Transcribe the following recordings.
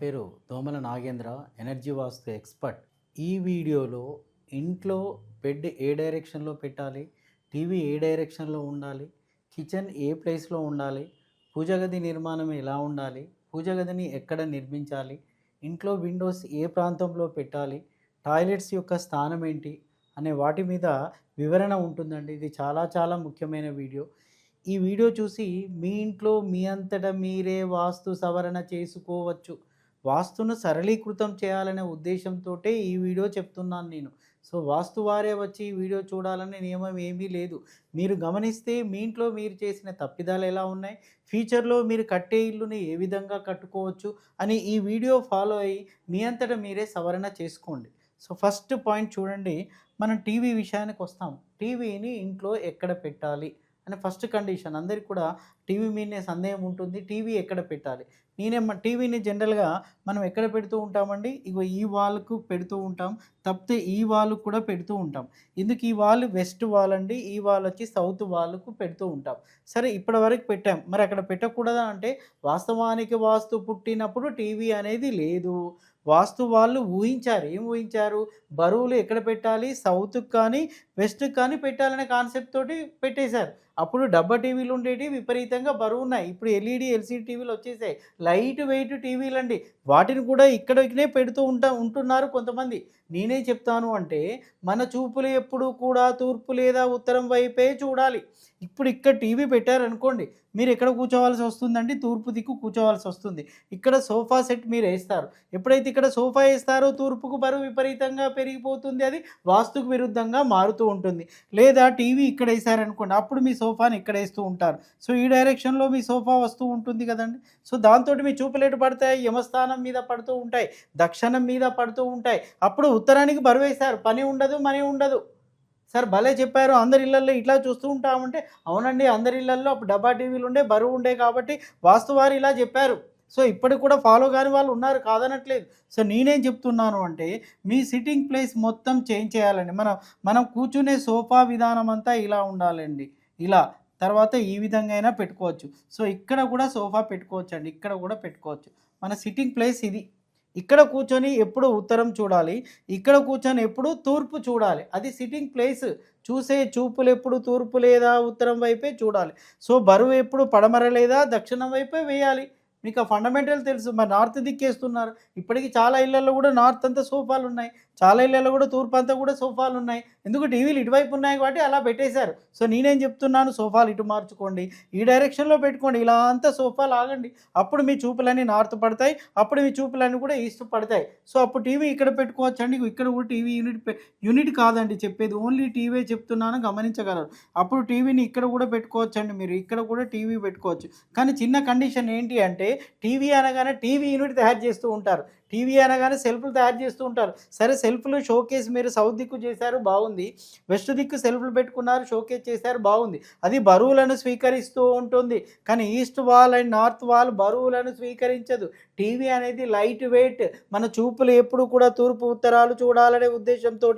పేరు దోమల నాగేంద్ర ఎనర్జీ వాస్తు ఎక్స్పర్ట్. ఈ వీడియోలో ఇంట్లో బెడ్ ఏ డైరెక్షన్లో పెట్టాలి టీవీ ఏ డైరెక్షన్లో ఉండాలి కిచెన్ ఏ ప్లేస్లో ఉండాలి పూజగది నిర్మాణం ఎలా ఉండాలి పూజగదిని ఎక్కడ నిర్మించాలి ఇంట్లో విండోస్ ఏ ప్రాంతంలో పెట్టాలి టాయిలెట్స్ యొక్క స్థానం ఏంటి అనే వాటి మీద వివరణ ఉంటుందండి. ఇది చాలా చాలా ముఖ్యమైన వీడియో. ఈ వీడియో చూసి మీ ఇంట్లో మీ అంతటా మీరే వాస్తు సవరణ చేసుకోవచ్చు. వాస్తును సరళీకృతం చేయాలనే ఉద్దేశంతో ఈ వీడియో చెప్తున్నాను నేను. సో వాస్తు వారే వచ్చి ఈ వీడియో చూడాలనే నియమం ఏమీ లేదు. మీరు గమనిస్తే మీ ఇంట్లో మీరు చేసిన తప్పిదాలు ఎలా ఉన్నాయి? ఫ్యూచర్లో మీరు కట్టే ఇల్లుని ఏ విధంగా కట్టుకోవచ్చు? అని ఈ వీడియో ఫాలో అయ్యి మీ అంతటా మీరే సవరణ చేసుకోండి. సో ఫస్ట్ పాయింట్ చూడండి. మనం టీవీ విషయానికి వస్తాం. టీవీని ఇంట్లో ఎక్కడ పెట్టాలి? అని ఫస్ట్ కండిషన్. అందరికి కూడా టీవీ మీదనే సందేహం ఉంటుంది. టీవీ ఎక్కడ పెట్టాలి? నేనేమో టీవీని జనరల్గా మనం ఎక్కడ పెడుతూ ఉంటామండి? ఇగో ఈ వాల్కు పెడుతూ ఉంటాం. తప్పితే ఈ వాల్ కూడా పెడుతూ ఉంటాం. ఎందుకు ఈ వాల్ వెస్ట్ వాల్ అండి? ఈ వాల్ వచ్చి సౌత్ వాల్కు పెడుతూ ఉంటాం. సరే ఇప్పటి వరకు పెట్టాం. మరి అక్కడ పెట్టకూడదా అంటే వాస్తవానికి వాస్తు పుట్టినప్పుడు టీవీ అనేది లేదు. వాస్తు వాళ్ళు ఊహించారు. ఏం ఊహించారు? బరువులు ఎక్కడ పెట్టాలి? సౌత్కి కానీ వెస్ట్కి కానీ పెట్టాలనే కాన్సెప్ట్ తోటి పెట్టేశారు. అప్పుడు డబ్బా టీవీలు ఉండేవి విపరీతంగా బరువు ఉన్నాయి ఇప్పుడు ఎల్ఈడి ఎల్సీడీ టీవీలు వచ్చేసాయి. లైట్ వెయిట్ టీవీలు అండి వాటిని కూడా ఇక్కడికినే పెడుతూ ఉంటా ఉంటున్నారు కొంతమంది. నేనే చెప్తాను అంటే మన చూపులు ఎప్పుడు కూడా తూర్పు లేదా ఉత్తరం వైపే చూడాలి. ఇప్పుడు ఇక్కడ టీవీ పెట్టారనుకోండి మీరు ఎక్కడ కూర్చోవాల్సి వస్తుందండి? తూర్పు దిక్కు కూర్చోవాల్సి వస్తుంది. ఇక్కడ సోఫా సెట్ మీరు వేస్తారు. ఎప్పుడైతే ఇక్కడ సోఫా వేస్తారో తూర్పుకు బరువు విపరీతంగా పెరిగిపోతుంది. అది వాస్తుకు విరుద్ధంగా మారుతూ ఉంటుంది. లేదా టీవీ ఇక్కడ వేసారనుకోండి అప్పుడు మీ సోఫాని ఇక్కడ వేస్తూ ఉంటారు. సో ఈ డైరెక్షన్లో మీ సోఫా వస్తూ ఉంటుంది కదండి. సో దాంతో మీ చూపులేటు పడతాయి యమస్థానం మీద పడుతూ ఉంటాయి దక్షిణం మీద పడుతూ ఉంటాయి. అప్పుడు ఉత్తరానికి బరువు వేశారు. పని ఉండదు మనీ ఉండదు. సార్ భలే చెప్పారు. అందరి ఇళ్ళల్లో ఇట్లా చూస్తూ ఉంటామంటే అవునండి అందరి ఇళ్ళల్లో అప్పుడు డబ్బా టీవీలు ఉండే బరువు ఉండే కాబట్టి వాస్తువారు ఇలా చెప్పారు. సో ఇప్పటికి కూడా ఫాలో కాని వాళ్ళు ఉన్నారు కాదనట్లేదు. సో నేనేం చెప్తున్నాను అంటే మీ సిట్టింగ్ ప్లేస్ మొత్తం చేంజ్ చేయాలండి. మనం మనం కూర్చునే సోఫా విధానం అంతా ఇలా ఉండాలండి. ఇలా తర్వాత ఈ విధంగా అయినా పెట్టుకోవచ్చు. సో ఇక్కడ కూడా సోఫా పెట్టుకోవచ్చు అండి ఇక్కడ కూడా పెట్టుకోవచ్చు. మన సిట్టింగ్ ప్లేస్ ఇది. ఇక్కడ కూర్చొని ఎప్పుడు ఉత్తరం చూడాలి. ఇక్కడ కూర్చొని ఎప్పుడు తూర్పు చూడాలి. అది సిట్టింగ్ ప్లేస్. చూసే చూపులు ఎప్పుడు తూర్పు లేదా ఉత్తరం వైపే చూడాలి. సో బరువు ఎప్పుడు పడమర లేదా దక్షిణం వైపే వేయాలి. మీకు ఆ ఫండమెంటల్ తెలుసు. మరి నార్త్ దిక్కేస్తున్నారు. ఇప్పటికీ చాలా ఇళ్ళలో కూడా నార్త్ అంతా సోఫాలు ఉన్నాయి చాలా ఇళ్ళలో కూడా తూర్పు అంతా కూడా సోఫాలు ఉన్నాయి. ఎందుకు టీవీలు ఇటువైపు ఉన్నాయి కాబట్టి అలా పెట్టేశారు. సో నేనేం చెప్తున్నాను? సోఫాలు ఇటు మార్చుకోండి. ఈ డైరెక్షన్లో పెట్టుకోండి. ఇలా అంతా సోఫాలు ఆగండి. అప్పుడు మీ చూపులన్నీ నార్త్ పడతాయి. అప్పుడు మీ చూపులన్నీ కూడా ఈస్ట్ పడతాయి. సో అప్పుడు టీవీ ఇక్కడ పెట్టుకోవచ్చు అండి ఇక్కడ కూడా టీవీ యూనిట్ యూనిట్ కాదండి చెప్పేది. ఓన్లీ టీవీ చెప్తున్నాను గమనించగలరు. అప్పుడు టీవీని ఇక్కడ కూడా పెట్టుకోవచ్చు అండి మీరు. ఇక్కడ కూడా టీవీ పెట్టుకోవచ్చు. కానీ చిన్న కండిషన్ ఏంటి అంటే టీవీ అనగానే టీవీ యూనిట్ తయారు చేస్తూ ఉంటారు. టీవీ అనగానే సెల్ఫ్లు తయారు చేస్తూ ఉంటారు. సరే సెల్ఫ్లు షోకేస్ మీరు సౌత్ దిక్కు చేశారు బాగుంది. వెస్ట్ దిక్కు సెల్ఫ్లు పెట్టుకున్నారు షోకేస్ చేశారు బాగుంది. అది బరువులను స్వీకరిస్తూ ఉంటుంది. కానీ east wall and north wall బరువులను స్వీకరించదు. టీవీ అనేది లైట్ వెయిట్. మన చూపులు ఎప్పుడు కూడా తూర్పు ఉత్తరాలు చూడాలనే ఉద్దేశంతో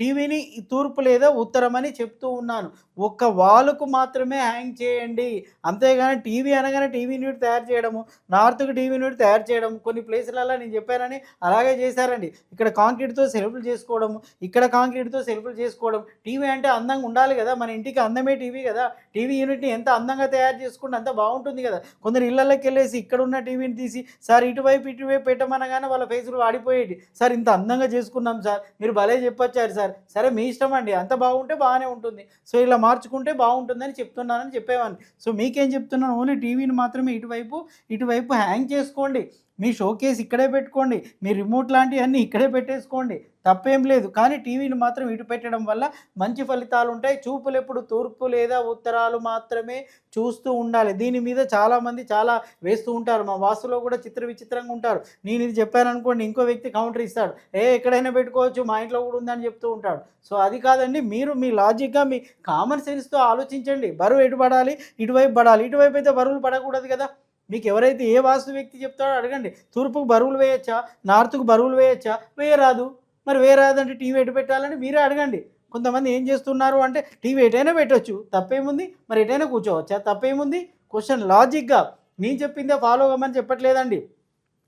టీవీని తూర్పు లేదా ఉత్తరం అని చెప్తూ ఉన్నాను. ఒక్క వాలుకు మాత్రమే హ్యాంగ్ చేయండి. అంతేగాని టీవీ అనగానే టీవీ యూనిట్ తయారు చేయడము నార్త్కు టీవీ యూనిట్ తయారు చేయడం కొన్ని ప్లేసులలో నేను చెప్పారని అలాగే చేశారండి. ఇక్కడ కాంక్రీట్తో సెల్ఫ్లు చేసుకోవడం ఇక్కడ కాంక్రీట్తో సెల్ఫ్లు చేసుకోవడం టీవీ అంటే అందంగా ఉండాలి కదా మన ఇంటికి అందమే టీవీ కదా టీవీ యూనిట్ని ఎంత అందంగా తయారు చేసుకుంటే అంత బాగుంటుంది కదా. కొందరు ఇళ్ళలోకి వెళ్ళేసి ఇక్కడ ఉన్న టీవీని తీసి సార్ ఇటువైపు ఇటువైపు పెట్టమనగానే వాళ్ళ ఫేసులు వాడిపోయేది సార్ ఇంత అందంగా చేసుకున్నాం సార్ మీరు భలే చెప్పొచ్చారు సార్. సరే మీ ఇష్టం అండి. అంత బాగుంటే బాగానే ఉంటుంది. సో ఇలా మార్చుకుంటే బాగుంటుందని చెప్తున్నానని చెప్పేవాడిని. సో మీకేం చెప్తున్నాను? ఓన్లీ టీవీని మాత్రమే ఇటువైపు ఇటువైపు హ్యాంగ్ చేసుకోండి. మీ షోకేస్ ఇక్కడే పెట్టుకోండి మీ రిమోట్ లాంటివన్నీ ఇక్కడే పెట్టేసుకోండి. తప్పేం లేదు. కానీ టీవీని మాత్రం ఇటు పెట్టడం వల్ల మంచి ఫలితాలు ఉంటాయి. చూపులు ఎప్పుడు తూర్పు లేదా ఉత్తరాలు మాత్రమే చూస్తూ ఉండాలి. దీని మీద చాలామంది చాలా వేస్తూ ఉంటారు. మా వాసులో కూడా చిత్ర విచిత్రంగా ఉంటారు. నేను ఇది చెప్పాను అనుకోండి ఇంకో వ్యక్తి కౌంటర్ ఇస్తాడు. ఏ ఎక్కడైనా పెట్టుకోవచ్చు మా ఇంట్లో కూడా ఉందని చెప్తూ ఉంటాడు. సో అది కాదండి. మీరు మీ లాజిక్గా మీ కామన్ సెన్స్తో ఆలోచించండి. బరువు ఎటు పడాలి? ఇటువైపు పడాలి. ఇటువైపు అయితే బరువులు పడకూడదు కదా. మీకు ఎవరైతే ఏ వాస్తు వ్యక్తి చెప్తాడో అడగండి. తూర్పుకు బరువులు వేయచ్చా? నార్త్కు బరువులు వేయచ్చా? వేయరాదు. మరి వేయరాదంటే టీవీ ఎటు పెట్టాలని మీరే అడగండి. కొంతమంది ఏం చేస్తున్నారు అంటే టీవీ ఎటైనా పెట్టవచ్చు తప్పేముంది? మరి ఎటైనా కూర్చోవచ్చా? తప్పేముంది? క్వశ్చన్ లాజిక్గా నేను చెప్పిందే ఫాలో అవ్వమని చెప్పట్లేదండి.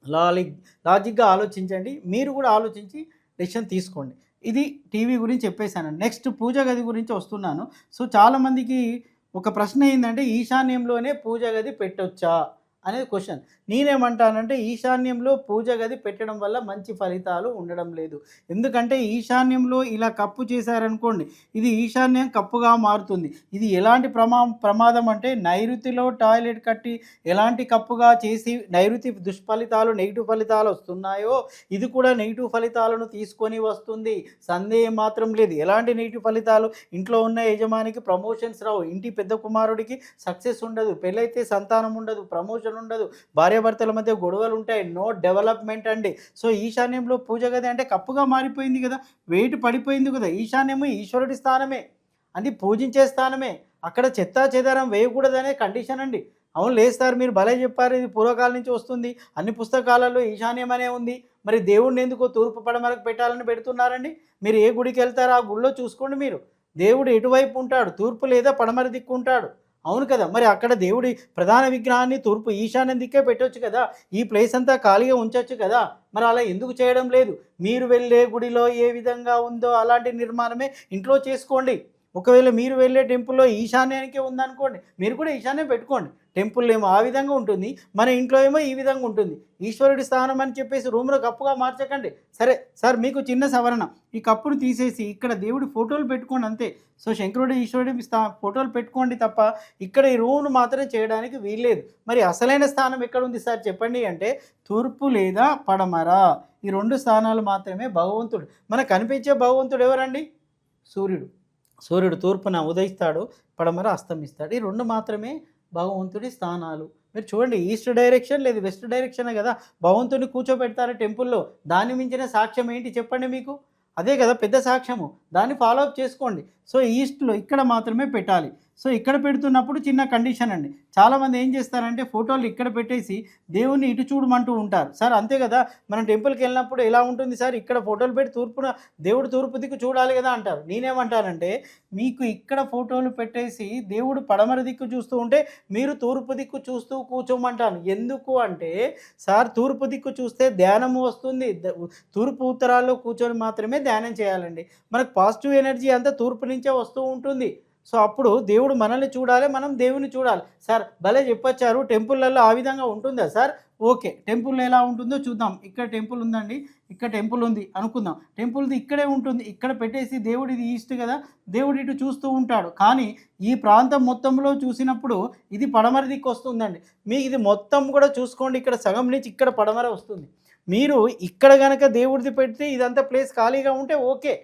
లాజిక్ లాజిక్గా ఆలోచించండి. మీరు కూడా ఆలోచించి డెసిషన్ తీసుకోండి. ఇది టీవీ గురించి చెప్పేశాను. నెక్స్ట్ పూజ గది గురించి వస్తున్నాను. సో చాలామందికి ఒక ప్రశ్న ఏంటంటే ఈశాన్యంలోనే పూజ గది పెట్టొచ్చా? అనేది క్వశ్చన్. నేనేమంటానంటే ఈశాన్యంలో పూజ గది పెట్టడం వల్ల మంచి ఫలితాలు ఉండడం లేదు. ఎందుకంటే ఈశాన్యంలో ఇలా కప్పు చేశారనుకోండి ఇది ఈశాన్యం కప్పుగా మారుతుంది. ఇది ఎలాంటి ప్రమా ప్రమాదం అంటే నైరుతిలో టాయిలెట్ కట్టి ఎలాంటి కప్పుగా చేసి నైరుతి దుష్ఫలితాలు నెగిటివ్ ఫలితాలు వస్తున్నాయో ఇది కూడా నెగిటివ్ ఫలితాలను తీసుకొని వస్తుంది. సందేహం మాత్రం లేదు. ఎలాంటి నెగిటివ్ ఫలితాలు? ఇంట్లో ఉన్న యజమానికి ప్రమోషన్స్ రావు. ఇంటి పెద్ద కుమారుడికి సక్సెస్ ఉండదు. పెళ్ళైతే సంతానం ఉండదు. ప్రమోషన్ ఉండదు. భార్యాభర్తల మధ్య గొడవలు ఉంటాయి. నో డెవలప్మెంట్ అండి. సో ఈశాన్యంలో పూజ గది అంటే కప్పుగా మారిపోయింది కదా. వెయిట్ పడిపోయింది కదా. ఈశాన్యము ఈశ్వరుడి స్థానమే. అది పూజించే స్థానమే. అక్కడ చెత్తా చెదారం వేయకూడదనే కండిషన్ అండి. అవును లేదు సార్ మీరు భలే చెప్పారు. ఇది పూర్వకాలం నుంచి వస్తుంది. అన్ని పుస్తకాలలో ఈశాన్యం అనే ఉంది. మరి దేవుడిని ఎందుకో తూర్పు పడమరకు పెట్టాలని పెడుతున్నారండి? మీరు ఏ గుడికి వెళ్తారో ఆ గుడిలో చూసుకోండి మీరు. దేవుడు ఎటువైపు ఉంటాడు? తూర్పు లేదా పడమర దిక్కు ఉంటాడు. అవును కదా. మరి అక్కడ దేవుడి ప్రధాన విగ్రహాన్ని తూర్పు ఈశాన్యం దిక్కే పెట్టొచ్చు కదా. ఈ ప్లేస్ అంతా ఖాళీగా ఉంచవచ్చు కదా. మరి అలా ఎందుకు చేయడం లేదు? మీరు వెళ్ళే గుడిలో ఏ విధంగా ఉందో అలాంటి నిర్మాణమే ఇంట్లో చేసుకోండి. ఒకవేళ మీరు వెళ్ళే టెంపుల్లో ఈశాన్యానికే ఉందనుకోండి మీరు కూడా ఈశాన్యం పెట్టుకోండి. టెంపుల్ ఏమో ఆ విధంగా ఉంటుంది మన ఇంట్లో ఏమో ఈ విధంగా ఉంటుంది. ఈశ్వరుడి స్థానం అని చెప్పేసి రూమ్లో కప్పుగా మార్చకండి. సరే సార్ మీకు చిన్న సవరణ. ఈ కప్పును తీసేసి ఇక్కడ దేవుడి ఫోటోలు పెట్టుకోండి అంతే. సో శంకరుడి ఈశ్వరుడి స్థా ఫోటోలు పెట్టుకోండి తప్ప ఇక్కడ ఈ రూమ్ను మాత్రం చేయడానికి వీల్లేదు. మరి అసలైన స్థానం ఎక్కడ ఉంది సార్? చెప్పండి అంటే తూర్పు లేదా పడమర? ఈ రెండు స్థానాలు మాత్రమే భగవంతుడు. మనకు కనిపించే భగవంతుడు ఎవరండి? సూర్యుడు. సూర్యుడు తూర్పున ఉదయిస్తాడు పడమర అస్తమిస్తాడు. ఈ రెండు మాత్రమే భగవంతుడి స్థానాలు. మీరు చూడండి ఈస్ట్ డైరెక్షన్ లేదు వెస్ట్ డైరెక్షన్ కదా. భగవంతుడిని కూర్చోబెడతారు టెంపుల్లో. దాన్ని మించిన సాక్ష్యం ఏంటి చెప్పండి మీకు? అదే కదా పెద్ద సాక్ష్యము. దాన్ని ఫాలో అప్ చేసుకోండి. సో ఈస్ట్లో ఇక్కడ మాత్రమే పెట్టాలి. సో ఇక్కడ పెడుతున్నప్పుడు చిన్న కండిషన్ అండి. చాలామంది ఏం చేస్తారంటే ఫోటోలు ఇక్కడ పెట్టేసి దేవుణ్ణి ఇటు చూడమంటూ ఉంటారు. సార్ అంతే కదా? మనం టెంపుల్కి వెళ్ళినప్పుడు ఎలా ఉంటుంది సార్? ఇక్కడ ఫోటోలు పెట్టి తూర్పున దేవుడు తూర్పు దిక్కు చూడాలి కదా అంటారు. నేనేమంటానంటే మీకు ఇక్కడ ఫోటోలు పెట్టేసి దేవుడు పడమర దిక్కు చూస్తూ ఉంటే మీరు తూర్పు దిక్కు చూస్తూ కూర్చోమంటాను. ఎందుకు అంటే సార్ తూర్పు దిక్కు చూస్తే ధ్యానము వస్తుంది. తూర్పు ఉత్తరాల్లో కూర్చొని మాత్రమే ధ్యానం చేయాలండి. మనకు పాజిటివ్ ఎనర్జీ అంతా తూర్పు నుంచే వస్తూ ఉంటుంది. సో అప్పుడు దేవుడు మనల్ని చూడాలి మనం దేవుని చూడాలి. సార్ భలే చెప్పొచ్చారు. టెంపుల్లలో ఆ విధంగా ఉంటుందా? Sir okay. టెంపుల్ ఎలా ఉంటుందో చూద్దాం. ఇక్కడ టెంపుల్ ఉందండి ఇక్కడ టెంపుల్ ఉంది అనుకుందాం. టెంపుల్ది ఇక్కడే ఉంటుంది ఇక్కడ పెట్టేసి దేవుడిది ఈస్ట్ కదా దేవుడు ఇటు చూస్తూ ఉంటాడు. కానీ ఈ ప్రాంతం మొత్తంలో చూసినప్పుడు ఇది పడమర దిక్కు వస్తుందండి. మీ ఇది మొత్తం కూడా చూసుకోండి ఇక్కడ సగం నుంచి ఇక్కడ పడమర వస్తుంది. మీరు ఇక్కడ కనుక దేవుడిది పెడితే ఇదంతా ప్లేస్ ఖాళీగా ఉంటే ఓకే.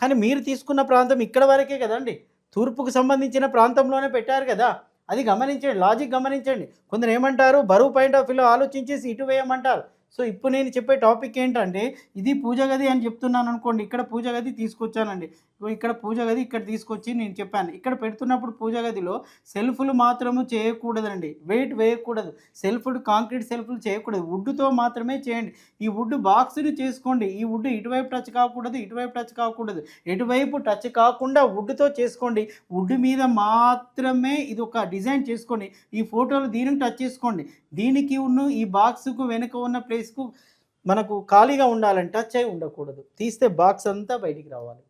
కానీ మీరు తీసుకున్న ప్రాంతం ఇక్కడ వరకే కదండి. తూర్పుకు సంబంధించిన ప్రాంతంలోనే పెట్టారు కదా. అది గమనించండి లాజిక్ గమనించండి. కొందరు ఏమంటారు బరువు పాయింట్ ఆఫ్ వ్యూలో ఆలోచించేసి ఇటు వేయమంటారు. సో ఇప్పుడు నేను చెప్పే టాపిక్ ఏంటంటే ఇది పూజ గది అని చెప్తున్నాను అనుకోండి ఇక్కడ పూజ గది తీసుకొచ్చానండి. ఇక్కడ పూజ గది ఇక్కడ తీసుకొచ్చి నేను చెప్పాను. ఇక్కడ పెడుతున్నప్పుడు పూజ గదిలో సెల్ఫ్లు మాత్రము చేయకూడదండి. వెయిట్ వేయకూడదు. సెల్ఫ్లు కాంక్రీట్ సెల్ఫ్లు చేయకూడదు. వుడ్తో మాత్రమే చేయండి. ఈ వుడ్ బాక్స్ని చేసుకోండి. ఈ వుడ్ ఇటువైపు టచ్ కాకూడదు ఇటువైపు టచ్ కాకూడదు. ఎటువైపు టచ్ కాకుండా వుడ్తో చేసుకోండి. వుడ్ మీద మాత్రమే ఇది ఒక డిజైన్ చేసుకోండి. ఈ ఫోటోలు దీనికి టచ్ చేసుకోండి. దీనికి ఉన్న ఈ బాక్స్కు వెనుక ఉన్న ప్లేస్కు మనకు ఖాళీగా ఉండాలని టచ్ అయి ఉండకూడదు. తీస్తే బాక్స్ అంతా బయటికి రావాలి.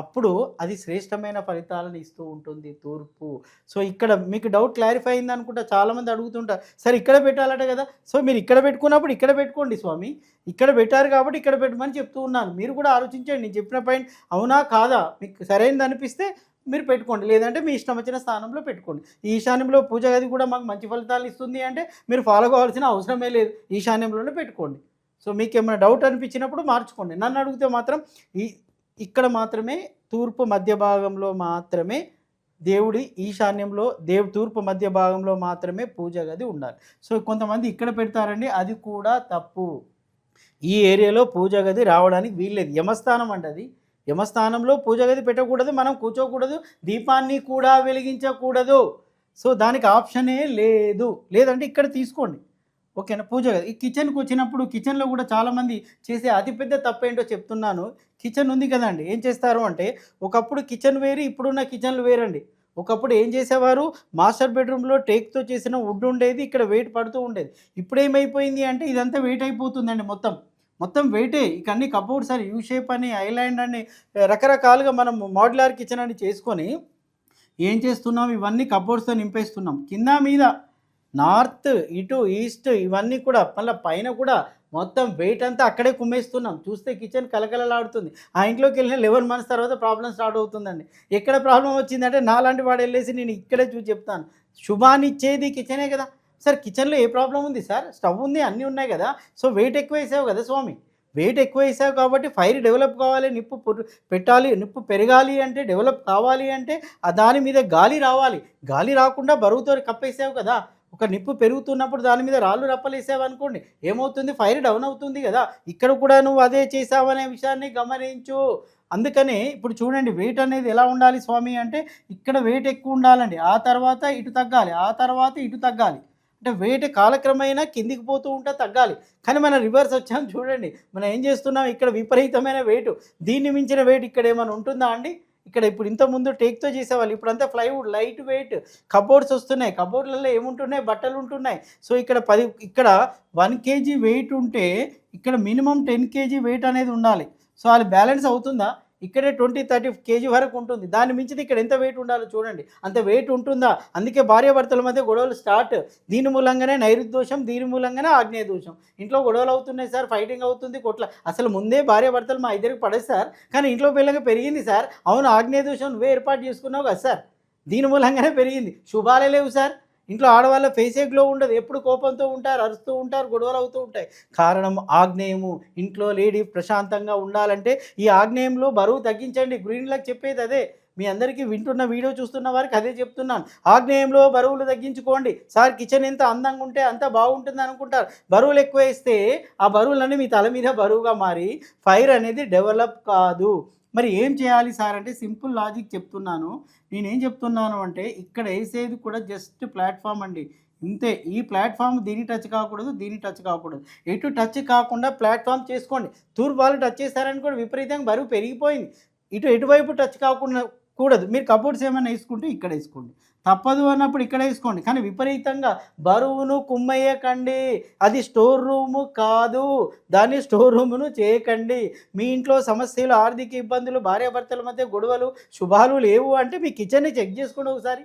అప్పుడు అది శ్రేష్టమైన ఫలితాలను ఇస్తూ ఉంటుంది తూర్పు. సో ఇక్కడ మీకు డౌట్ క్లారిఫై అయింది అనుకుంటా చాలామంది అడుగుతుంటారు సరే ఇక్కడ పెట్టాలట కదా. సో మీరు ఇక్కడ పెట్టుకున్నప్పుడు ఇక్కడ పెట్టుకోండి స్వామి. ఇక్కడ పెట్టారు కాబట్టి ఇక్కడ పెట్టమని చెప్తూ ఉన్నాను. మీరు కూడా ఆలోచించండి. నేను చెప్పిన పాయింట్ అవునా కాదా? మీకు సరైనది అనిపిస్తే మీరు పెట్టుకోండి. లేదంటే మీ ఇష్టం వచ్చిన స్థానంలో పెట్టుకోండి. ఈశాన్యంలో పూజ గది కూడా మాకు మంచి ఫలితాలు ఇస్తుంది అంటే మీరు ఫాలో కావాల్సిన అవసరమే లేదు. ఈశాన్యంలోనే పెట్టుకోండి. సో మీకు ఏమైనా డౌట్ అనిపించినప్పుడు మార్చుకోండి. నన్ను అడిగితే మాత్రం ఈ ఇక్కడ మాత్రమే తూర్పు మధ్య భాగంలో మాత్రమే దేవుడి ఈశాన్యంలో దేవు తూర్పు మధ్య భాగంలో మాత్రమే పూజ గది ఉండాలి. సో కొంతమంది ఇక్కడ పెడతారండి అది కూడా తప్పు. ఈ ఏరియాలో పూజ గది రావడానికి వీల్లేదు. యమస్థానం అండి అది. యమస్థానంలో పూజ గది పెట్టకూడదు మనం కూర్చోకూడదు దీపాన్ని కూడా వెలిగించకూడదు. సో దానికి ఆప్షనే లేదు. లేదంటే ఇక్కడ తీసుకోండి. ఓకేనా? పూజ ఈ కిచెన్కి వచ్చినప్పుడు కిచెన్లో కూడా చాలామంది చేసే అతిపెద్ద తప్పు ఏంటో చెప్తున్నాను. కిచెన్ ఉంది కదండి ఏం చేస్తారు అంటే ఒకప్పుడు కిచెన్ వేరు ఇప్పుడున్న కిచెన్లు వేరండి. ఒకప్పుడు ఏం చేసేవారు? మాస్టర్ బెడ్రూమ్లో టేక్తో చేసిన వుడ్ ఉండేది ఇక్కడ వెయిట్ పడుతూ ఉండేది. ఇప్పుడు ఏమైపోయింది అంటే ఇదంతా వెయిట్ అయిపోతుందండి మొత్తం. మొత్తం వెయిటే. ఇక అన్ని కబోర్డ్స్ అని యూ షేప్ అని ఐలాండ్ అని రకరకాలుగా మనం మోడ్యులర్ కిచెన్ అని చేసుకొని ఏం చేస్తున్నాం? ఇవన్నీ కబోర్డ్స్తో నింపేస్తున్నాం. కింద మీద నార్త్ ఇటు ఈస్ట్ ఇవన్నీ కూడా మళ్ళీ పైన కూడా మొత్తం వెయిట్ అంతా అక్కడే కుమ్మేస్తున్నాం. చూస్తే కిచెన్ కలకలలాడుతుంది ఆ ఇంట్లోకి వెళ్ళిన లెవెన్ మంత్స్ తర్వాత ప్రాబ్లం స్టార్ట్ అవుతుందండి. ఎక్కడ ప్రాబ్లం వచ్చిందంటే నాలాంటి వాడు వెళ్ళేసి నేను ఇక్కడే చూసి చెప్తాను. శుభాన్ని ఇచ్చేది కిచెనే కదా. సార్ కిచెన్లో ఏ ప్రాబ్లం ఉంది సార్? స్టవ్ ఉంది అన్నీ ఉన్నాయి కదా. సో వెయిట్ ఎక్కువ వేసావు కదా స్వామి. వెయిట్ ఎక్కువ వేసావు కాబట్టి ఫైర్ డెవలప్ కావాలి నిప్పు పెట్టాలి నిప్పు పెరగాలి అంటే డెవలప్ కావాలి అంటే ఆ దాని మీద గాలి రావాలి. గాలి రాకుండా బరువుతో కప్పేసావు కదా. ఒక నిప్పు పెరుగుతున్నప్పుడు దాని మీద రాళ్ళు రప్పలేసావు అనుకోండి ఏమవుతుంది? ఫైర్ డౌన్ అవుతుంది కదా. ఇక్కడ కూడా నువ్వు అదే చేసావనే విషయాన్ని గమనించు. అందుకనే ఇప్పుడు చూడండి వెయిట్ అనేది ఎలా ఉండాలి స్వామి అంటే ఇక్కడ వెయిట్ ఎక్కువ ఉండాలండి. ఆ తర్వాత ఇటు తగ్గాలి ఆ తర్వాత ఇటు తగ్గాలి. అంటే వెయిట్ కాలక్రమేణా కిందికి పోతూ ఉంటే తగ్గాలి. కానీ మనం రివర్స్ వచ్చాం చూడండి మనం ఏం చేస్తున్నాం? ఇక్కడ విపరీతమైన వెయిట్. దీన్ని మించిన వెయిట్ ఇక్కడ ఏమైనా ఉంటుందా అండి? ఇక్కడ ఇప్పుడు ఇంతకుముందు టేక్తో చేసేవాళ్ళు. ఇప్పుడంతా ప్లైవుడ్ లైట్ వెయిట్. కబోర్డ్స్ వస్తున్నాయి. కబోర్డ్లలో ఏముంటున్నాయి? బట్టలు ఉంటున్నాయి. సో ఇక్కడ పది ఇక్కడ వన్ కేజీ వెయిట్ ఉంటే ఇక్కడ మినిమం టెన్ కేజీ వెయిట్ అనేది ఉండాలి. సో అది బ్యాలెన్స్ అవుతుందా? ఇక్కడే ట్వంటీ థర్టీ కేజీ వరకు ఉంటుంది. దాని మించిది ఇక్కడ ఎంత వెయిట్ ఉండాలో చూడండి. అంత వెయిట్ ఉంటుందా? అందుకే భార్యాభర్తల మధ్య గొడవలు స్టార్ట్ దీని మూలంగానే నైరుద్దోషం దీని మూలంగానే ఆగ్నేయ దోషం ఇంట్లో గొడవలు అవుతున్నాయి సార్ ఫైటింగ్ అవుతుంది కొట్ల. అసలు ముందే భార్యాభర్తలు మా ఇద్దరికి పడేది సార్ కానీ ఇంట్లో పిల్లగా పెరిగింది సార్. అవును ఆగ్నేయ దోషం నువ్వే ఏర్పాటు చేసుకున్నావు కదా సార్. దీని మూలంగానే పెరిగింది. శుభాలే లేవు సార్. ఇంట్లో ఆడవాళ్ళ ఫేసే గ్లో ఉండదు. ఎప్పుడు కోపంతో ఉంటారు అరుస్తూ ఉంటారు గొడవలు అవుతూ ఉంటాయి. కారణం ఆగ్నేయము. ఇంట్లో లేడీ ప్రశాంతంగా ఉండాలంటే ఈ ఆగ్నేయంలో బరువు తగ్గించండి. గ్రీన్లకు చెప్పేది అదే. మీ అందరికీ వింటున్న వీడియో చూస్తున్న వారికి అదే చెప్తున్నాను. ఆగ్నేయంలో బరువులు తగ్గించుకోండి. సార్ కిచెన్ ఎంత అందంగా ఉంటే అంత బాగుంటుంది అనుకుంటారు. బరువులు ఎక్కువ వేస్తే ఆ బరువులన్నీ మీ తల మీద బరువుగా మారి ఫైర్ అనేది డెవలప్ కాదు. మరి ఏం చేయాలి సార్? అంటే సింపుల్ లాజిక్ చెప్తున్నాను. నేనేం చెప్తున్నాను అంటే ఇక్కడ వేసేది కూడా జస్ట్ ప్లాట్ఫామ్ అండి. ఇంతే ఈ ప్లాట్ఫామ్ దీని టచ్ కాకూడదు దీని టచ్ కాకూడదు. ఎటు టచ్ కాకుండా ప్లాట్ఫామ్ చేసుకోండి. తూర్పు వాళ్ళు టచ్ చేశారని కూడా విపరీతంగా బరువు పెరిగిపోయింది. ఇటు ఎటువైపు టచ్ కాకుండా కూడదు. మీరు కబోర్డ్స్ ఏమైనా వేసుకుంటే ఇక్కడ వేసుకోండి. తప్పదు అన్నప్పుడు ఇక్కడ వేసుకోండి. కానీ విపరీతంగా బరువును కుమ్మయ్యకండి అది స్టోర్ రూము కాదు. దాన్ని స్టోర్ రూమును చేయకండి. మీ ఇంట్లో సమస్యలు ఆర్థిక ఇబ్బందులు భార్యాభర్తల మధ్య గొడవలు శుభాలు లేవు అంటే మీ కిచెన్ని చెక్ చేసుకోండి ఒకసారి.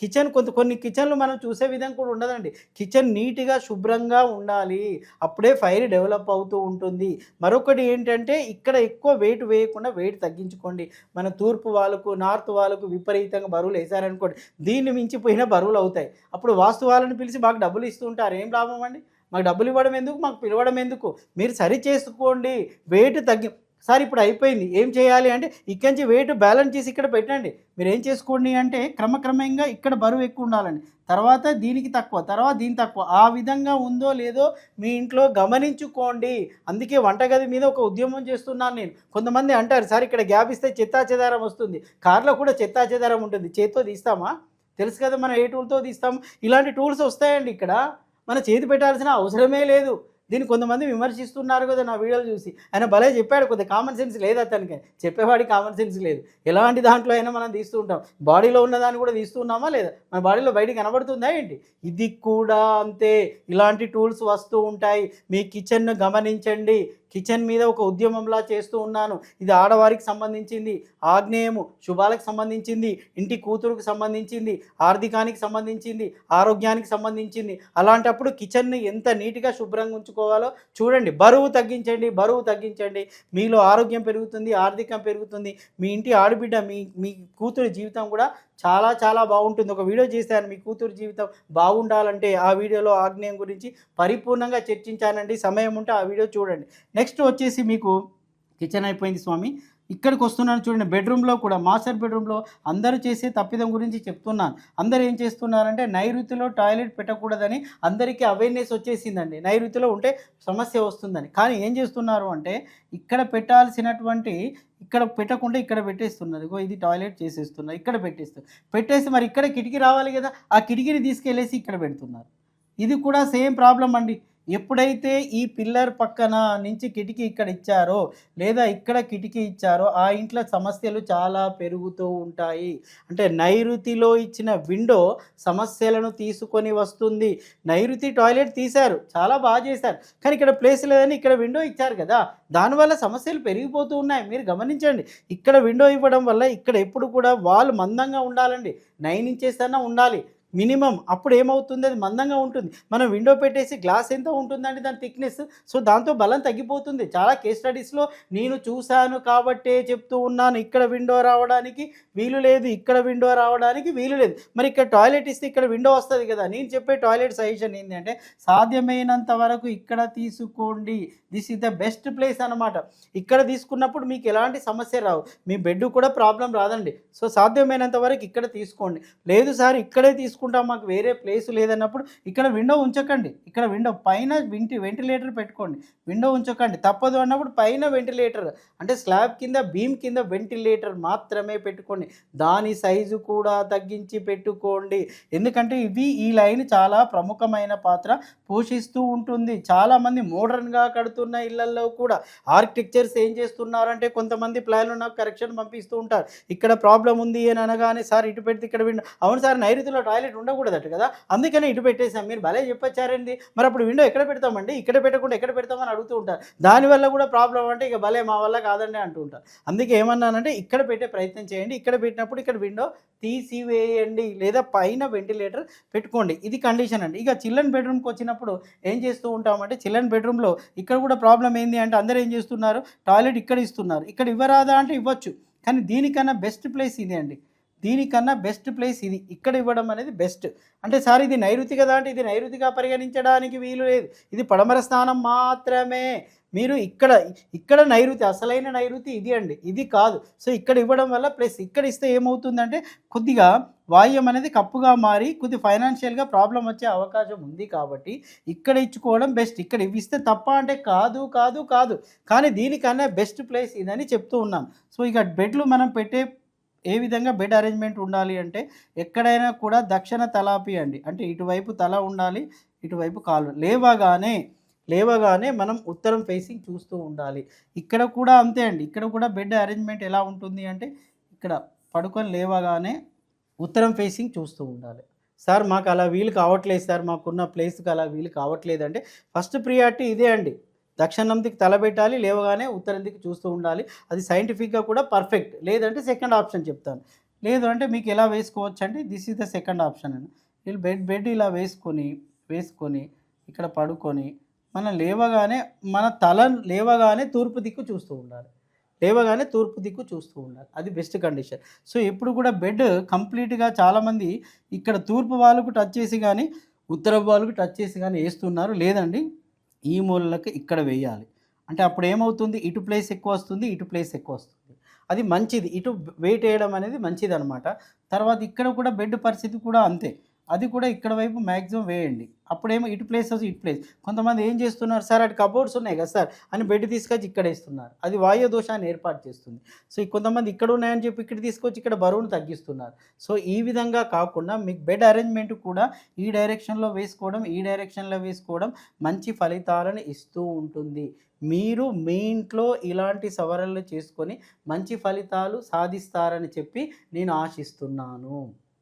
కిచెన్ కొంత కొన్ని కిచెన్లు మనం చూసే విధంగా కూడా ఉండదండి. కిచెన్ నీట్గా శుభ్రంగా ఉండాలి. అప్పుడే ఫైర్ డెవలప్ అవుతూ ఉంటుంది. మరొకటి ఏంటంటే ఇక్కడ ఎక్కువ వెయిట్ వేయకుండా వెయిట్ తగ్గించుకోండి. మన తూర్పు వాళ్ళకు నార్త్ వాళ్ళకు విపరీతంగా బరువులు వేసారనుకోండి దీన్ని మించిపోయిన బరువులు అవుతాయి. అప్పుడు వాస్తు వాళ్ళని పిలిచి మాకు డబ్బులు ఇస్తూ ఉంటారు ఏం లాభం అండి? మాకు డబ్బులు ఇవ్వడం ఎందుకు? మాకు పిలవడం ఎందుకు? మీరు సరి చేసుకోండి. వెయిట్ తగ్గి సార్ ఇప్పుడు అయిపోయింది. ఏం చేయాలి అంటే ఇక్కడి నుంచి వెయిట్ బ్యాలెన్స్ చేసి ఇక్కడ పెట్టండి. మీరు ఏం చేసుకోండి అంటే క్రమక్రమంగా ఇక్కడ బరువు ఎక్కువ ఉండాలండి. తర్వాత దీనికి తక్కువ తర్వాత దీని తక్కువ. ఆ విధంగా ఉందో లేదో మీ ఇంట్లో గమనించుకోండి. అందుకే వంటగది మీద ఒక ఉద్యమం చేస్తున్నాను నేను. కొంతమంది అంటారు సార్ ఇక్కడ గ్యాప్ ఇస్తే చెత్తా చెదారం వస్తుంది. కార్లో కూడా చెత్తా చెదారం ఉంటుంది. చేత్తో తీస్తామా? తెలుసు కదా మనం ఏ టూల్తో తీస్తాం. ఇలాంటి టూల్స్ వస్తాయండి ఇక్కడ. మన చేతి పెట్టాల్సిన అవసరమే లేదు. దీన్ని కొంతమంది విమర్శిస్తున్నారు కదా నా వీడియోలు చూసి. ఆయన భలే చెప్పాడు కొద్దిగా కామన్ సెన్స్ లేదు అతనికి. చెప్పేవాడి కామన్ సెన్స్ లేదు. ఎలాంటి దాంట్లో అయినా మనం తీస్తూ ఉంటాం. బాడీలో ఉన్న దాన్ని కూడా తీస్తూ ఉన్నామా లేదా? మన బాడీలో బయట కనబడుతుందా ఏంటి? ఇది కూడా అంతే. ఇలాంటి టూల్స్ వస్తూ ఉంటాయి. మీ కిచెన్ను గమనించండి. కిచెన్ మీద ఒక ఉద్యమంలా చేస్తూ ఉన్నాను. ఇది ఆడవారికి సంబంధించింది ఆగ్నేయము శుభాలకు సంబంధించింది ఇంటి కూతురుకు సంబంధించింది ఆర్థికానికి సంబంధించింది ఆరోగ్యానికి సంబంధించింది. అలాంటప్పుడు కిచెన్ని ఎంత నీట్గా శుభ్రంగా ఉంచుకోవాలో చూడండి. బరువు తగ్గించండి బరువు తగ్గించండి. మీలో ఆరోగ్యం పెరుగుతుంది ఆర్థికం పెరుగుతుంది. మీ ఇంటి ఆడబిడ్డ మీ మీ కూతురు జీవితం కూడా చాలా చాలా బాగుంటుంది. ఒక వీడియో చేశాను మీ కూతురు జీవితం బాగుండాలంటే ఆ వీడియోలో ఆగ్నేయం గురించి పరిపూర్ణంగా చర్చించానండి. సమయం ఉంటే ఆ వీడియో చూడండి. నెక్స్ట్ వచ్చేసి మీకు కిచెన్ అయిపోయింది స్వామి. ఇక్కడికి వస్తున్నాను చూడండి బెడ్రూమ్లో కూడా మాస్టర్ బెడ్రూమ్లో అందరూ చేసే తప్పిదం గురించి చెప్తున్నాను. అందరూ ఏం చేస్తున్నారంటే నైరుతిలో టాయిలెట్ పెట్టకూడదని అందరికీ అవేర్నెస్ వచ్చేసిందండి. నైరుతిలో ఉంటే సమస్య వస్తుందని. కానీ ఏం చేస్తున్నారు అంటే ఇక్కడ పెట్టాల్సినటువంటి ఇక్కడ పెట్టకుండా ఇక్కడ పెట్టేస్తున్నారు. ఇగో ఇది టాయిలెట్ చేసేస్తున్నారు ఇక్కడ పెట్టేస్తున్నారు. పెట్టేసి మరి ఇక్కడ కిటికీ రావాలి కదా ఆ కిటికీని తీసుకెళ్ళేసి ఇక్కడ పెడుతున్నారు. ఇది కూడా సేమ్ ప్రాబ్లం అండి. ఎప్పుడైతే ఈ పిల్లర్ పక్కన నుంచి కిటికీ ఇక్కడ ఇచ్చారో లేదా ఇక్కడ కిటికీ ఇచ్చారో ఆ ఇంట్లో సమస్యలు చాలా పెరుగుతూ ఉంటాయి. అంటే నైరుతిలో ఇచ్చిన విండో సమస్యలను తీసుకొని వస్తుంది. నైరుతి టాయిలెట్ తీశారు చాలా బాగా చేశారు. కానీ ఇక్కడ ప్లేస్ లేదని ఇక్కడ విండో ఇచ్చారు కదా దానివల్ల సమస్యలు పెరిగిపోతూ ఉన్నాయి. మీరు గమనించండి ఇక్కడ విండో ఇవ్వడం వల్ల ఇక్కడ ఎప్పుడు కూడా వాల్ మందంగా ఉండాలండి. నైన్ ఇంచెస్ అన్నా ఉండాలి. మినిమం అప్పుడు ఏమవుతుంది? అది మందంగా ఉంటుంది. మనం విండో పెట్టేసి గ్లాస్ ఎంత ఉంటుందండి దాని థిక్నెస్ సో దాంతో బలం తగ్గిపోతుంది. చాలా కేస్ స్టడీస్లో నేను చూశాను కాబట్టే చెప్తూ ఉన్నాను ఇక్కడ విండో రావడానికి వీలు లేదు ఇక్కడ విండో రావడానికి వీలు లేదు. మరి ఇక్కడ టాయిలెట్ ఇస్తే ఇక్కడ విండో వస్తుంది కదా? నేను చెప్పే టాయిలెట్ సజెషన్ ఏంటంటే సాధ్యమైనంత వరకు ఇక్కడ తీసుకోండి. This is the best place అనమాట ఇక్కడ తీసుకున్నప్పుడు మీకు ఎలాంటి సమస్య రావు. మీ బెడ్ కూడా ప్రాబ్లం రాదండి. సో సాధ్యమైనంత వరకు ఇక్కడ తీసుకోండి. లేదు సార్ ఇక్కడే తీసుకుంటాం మాకు వేరే ప్లేస్ లేదన్నప్పుడు ఇక్కడ విండో ఉంచకండి. ఇక్కడ విండో పైన వింటి వెంటిలేటర్ పెట్టుకోండి. విండో ఉంచకండి. తప్పదు అన్నప్పుడు పైన వెంటిలేటర్ అంటే స్లాబ్ కింద బీమ్ కింద వెంటిలేటర్ మాత్రమే పెట్టుకోండి. దాని సైజు కూడా తగ్గించి పెట్టుకోండి. ఎందుకంటే ఇవి ఈ లైన్ చాలా ప్రముఖమైన పాత్ర పోషిస్తూ ఉంటుంది. చాలామంది మోడర్న్గా కడుతున్న ఇళ్ళలో కూడా ఆర్కిటెక్చర్స్ ఏం చేస్తున్నారంటే కొంతమంది ప్లాన్లు నాకు కరెక్షన్ పంపిస్తూ ఉంటారు. ఇక్కడ ప్రాబ్లం ఉంది అని అనగానే సార్ ఇటు పెడితే ఇక్కడ విండో అవును సార్ నైరుతిలో టాయిలెట్ ఉండకూడదట కదా? అందుకనే ఇటు పెట్టేసాం మీరు భలే చెప్పొచ్చారండి. మరి అప్పుడు విండో ఎక్కడ పెడతామండి? ఇక్కడ పెట్టకుండా ఎక్కడ పెడతామని అడుగుతూ ఉంటారు. దానివల్ల కూడా ప్రాబ్లం అంటే ఇక భలే మా వల్ల కాదండి అంటూ ఉంటారు. అందుకే ఏమన్నానంటే ఇక్కడ పెట్టే ప్రయత్నం చేయండి. ఇక్కడ పెట్టినప్పుడు ఇక్కడ విండో తీసివేయండి. లేదా పైన వెంటిలేటర్ పెట్టుకోండి. ఇది కండిషన్ అండి. ఇక చిల్డ్రన్ బెడ్రూమ్కి వచ్చినప్పుడు ఏం చేస్తూ ఉంటామంటే చిల్డ్రన్ బెడ్రూమ్లో ఇక్కడ కూడా ప్రాబ్లం ఏంది అంటే అందరూ ఏం చేస్తున్నారు? టాయిలెట్ ఇక్కడ ఇస్తున్నారు. ఇక్కడ ఇవ్వరాదా అంటే ఇవ్వచ్చు. కానీ దీనికన్నా బెస్ట్ ప్లేస్ ఇదే అండి. దీనికన్నా బెస్ట్ ప్లేస్ ఇది. ఇక్కడ ఇవ్వడం అనేది బెస్ట్ అంటే సార్ ఇది నైరుతి కదా అంటే ఇది నైరుతిగా పరిగణించడానికి వీలు లేదు. ఇది పడమర స్థానం మాత్రమే. మీరు ఇక్కడ ఇక్కడ నైరుతి అసలైన నైరుతి ఇది అండి. ఇది కాదు. సో ఇక్కడ ఇవ్వడం వల్ల ప్లస్ ఇక్కడ ఇస్తే ఏమవుతుందంటే కొద్దిగా వాయుం అనేది కప్పుగా మారి కొద్ది ఫైనాన్షియల్గా ప్రాబ్లం వచ్చే అవకాశం ఉంది కాబట్టి ఇక్కడ ఇచ్చుకోవడం బెస్ట్ ఇక్కడ ఇస్తే తప్ప అంటే కాదు కాదు కాదు. కానీ దీనికన్నా బెస్ట్ ప్లేస్ ఇదని చెప్తూ ఉన్నాం. సో ఇక బెడ్లు మనం పెట్టే ఏ విధంగా బెడ్ అరేంజ్మెంట్ ఉండాలి అంటే ఎక్కడైనా కూడా దక్షిణ తలాపి అండి. అంటే ఇటువైపు తల ఉండాలి ఇటువైపు కాలు. లేవగానే లేవగానే మనం ఉత్తరం ఫేసింగ్ చూస్తూ ఉండాలి. ఇక్కడ కూడా అంతే అండి. ఇక్కడ కూడా బెడ్ అరేంజ్మెంట్ ఎలా ఉంటుంది అంటే ఇక్కడ పడుకొని లేవగానే ఉత్తరం ఫేసింగ్ చూస్తూ ఉండాలి. సార్ మాకు అలా వీలు కావట్లేదు సార్. మాకున్న ప్లేస్కి అలా వీలు కావట్లేదు అంటే ఫస్ట్ ప్రియారిటీ ఇదే అండి. దక్షిణం దిక్కు తలబెట్టాలి లేవగానే ఉత్తరం దిక్కు చూస్తూ ఉండాలి. అది సైంటిఫిక్గా కూడా పర్ఫెక్ట్. లేదంటే సెకండ్ ఆప్షన్ చెప్తాను. లేదు అంటే మీకు ఎలా వేసుకోవచ్చు అంటే this is the second option అని. వీళ్ళు బెడ్ బెడ్ ఇలా వేసుకొని వేసుకొని ఇక్కడ పడుకొని మనం లేవగానే మన తల లేవగానే తూర్పు దిక్కు చూస్తూ ఉండాలి. లేవగానే తూర్పు దిక్కు చూస్తూ ఉండాలి. అది బెస్ట్ కండిషన్. సో ఎప్పుడు కూడా బెడ్ కంప్లీట్గా చాలామంది ఇక్కడ తూర్పు వాళ్ళకు టచ్ చేసి కానీ ఉత్తర వాళ్ళకు టచ్ చేసి కానీ వేస్తున్నారు. లేదండి. ఈ మూలలకు ఇక్కడ వేయాలి. అంటే అప్పుడు ఏమవుతుంది? ఇటు ప్లేస్ ఎక్కువ వస్తుంది ఇటు ప్లేస్ ఎక్కువ వస్తుంది. అది మంచిది. ఇటు వెయిట్ వేయడం అనేది మంచిది అనమాట తర్వాత ఇక్కడ కూడా బెడ్ పరిస్థితి కూడా అంతే. అది కూడా ఇక్కడ వైపు మ్యాక్సిమం వేయండి. అప్పుడేమో ఇటు ప్లేస్ వస్తుంది ఇటు ప్లేస్ కొంతమంది ఏం చేస్తున్నారు? సార్ అటు కబోర్డ్స్ ఉన్నాయి కదా సార్ అని బెడ్ తీసుకొచ్చి ఇక్కడ వేస్తున్నారు. అది వాయు దోషాన్ని ఏర్పాటు చేస్తుంది. సో కొంతమంది ఇక్కడ ఉన్నాయని చెప్పి ఇక్కడ తీసుకొచ్చి ఇక్కడ బరువును తగ్గిస్తున్నారు. సో ఈ విధంగా కాకుండా మీకు బెడ్ అరేంజ్మెంట్ కూడా ఈ డైరెక్షన్లో వేసుకోవడం ఈ డైరెక్షన్లో వేసుకోవడం మంచి ఫలితాలను ఇస్తూ ఉంటుంది. మీరు మీ ఇంట్లో ఇలాంటి సవరణలు చేసుకొని మంచి ఫలితాలు సాధిస్తారని చెప్పి నేను ఆశిస్తున్నాను.